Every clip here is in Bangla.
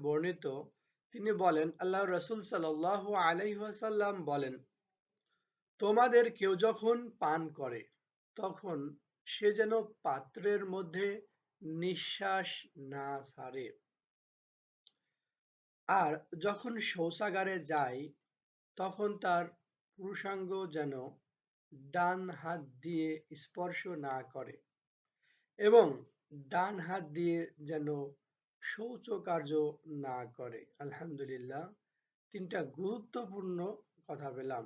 বর্ণিত তিনি বলেন আল্লাহ রাসূল সাল্লাল্লাহু বলেন তোমাদের কেউ যখন পান করে তখন সে যেন পাত্রের মধ্যে নিঃশ্বাস না ছাড়ে। আর যখন শৌচাগারে যায় তখন তার পুরুষাঙ্গ যেন ডান হাত দিয়ে স্পর্শ না করে এবং ডান হাত দিয়ে যেন শৌচ কার্য না করে। আলহামদুলিল্লাহ, তিনটা গুরুত্বপূর্ণ কথা পেলাম।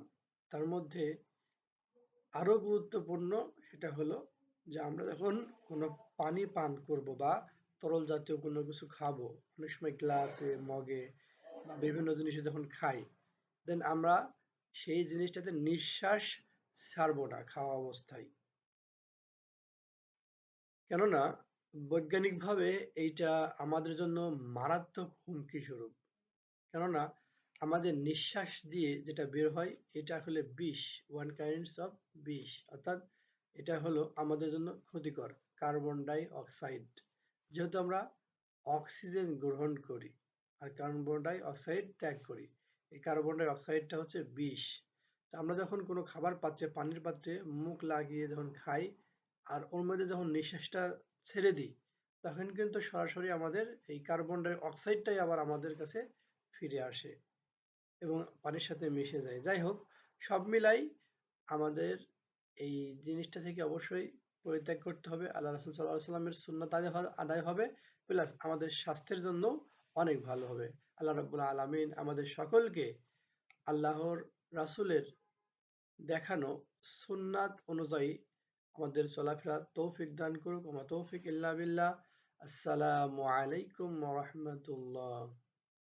তার মধ্যে আরও গুরুত্বপূর্ণ সেটা হলো যে আমরা যখন কোনো পানি পান করব বা তরল জাতীয় কোনো কিছু খাব, অনেক সময় গ্লাসে, মগে বা বিভিন্ন জিনিসে যখন খাই দেন আমরা সেই জিনিসটাতে নিঃশ্বাস ছাড়বো না খাওয়া অবস্থায়। কেননা বৈজ্ঞানিকভাবে এইটা আমাদের জন্য মারাত্মক হুমকি স্বরূপ। কেননা আমাদের নিঃশ্বাস দিয়ে যেটা বের হয়, এটা আসলে বিষ ওয়ান কাইন্ডস অফ বিষ, অর্থাৎ এটা হলো আমাদের জন্য ক্ষতিকর কার্বন ডাই অক্সাইড যেহেতু আমরা অক্সিজেন গ্রহণ করি আর কার্বন ডাই অক্সাইড ত্যাগ করি, এই কার্বন ডাই অক্সাইডটা হচ্ছে বিষ। তো আমরা যখন কোনো খাবার পাত্রে, পানির পাত্রে মুখ লাগিয়ে যখন খাই আর ওর মধ্যে যখন নিঃশ্বাসটা ছেড়ে দিই, তখন কিন্তু সরাসরি আমাদের এই কার্বন ডাই অক্সাইডটাই আবার আমাদের কাছে ফিরে আসে এবং পানির সাথে মিশে যায়। যাই হোক, সব মিলাই আমাদের এই জিনিসটা থেকে অবশ্যই পরিত্যাগ করতে হবে। আল্লাহ রসুল সাল্লাহ সাল্লামের সুন্নত আদায় হবে। প্লাস আমাদের স্বাস্থ্যের জন্য অনেক ভালো হবে। আল্লাহ রব্বুল আলমিন আমাদের সকলকে আল্লাহর রাসুলের দেখানো সুন্নাত অনুযায়ী আমাদের চলাফেরা তৌফিক দান করুক। আমার তৌফিক ইল্লা বিল্লাহ। আসসালামু আলাইকুম রহমতুল্লাহ।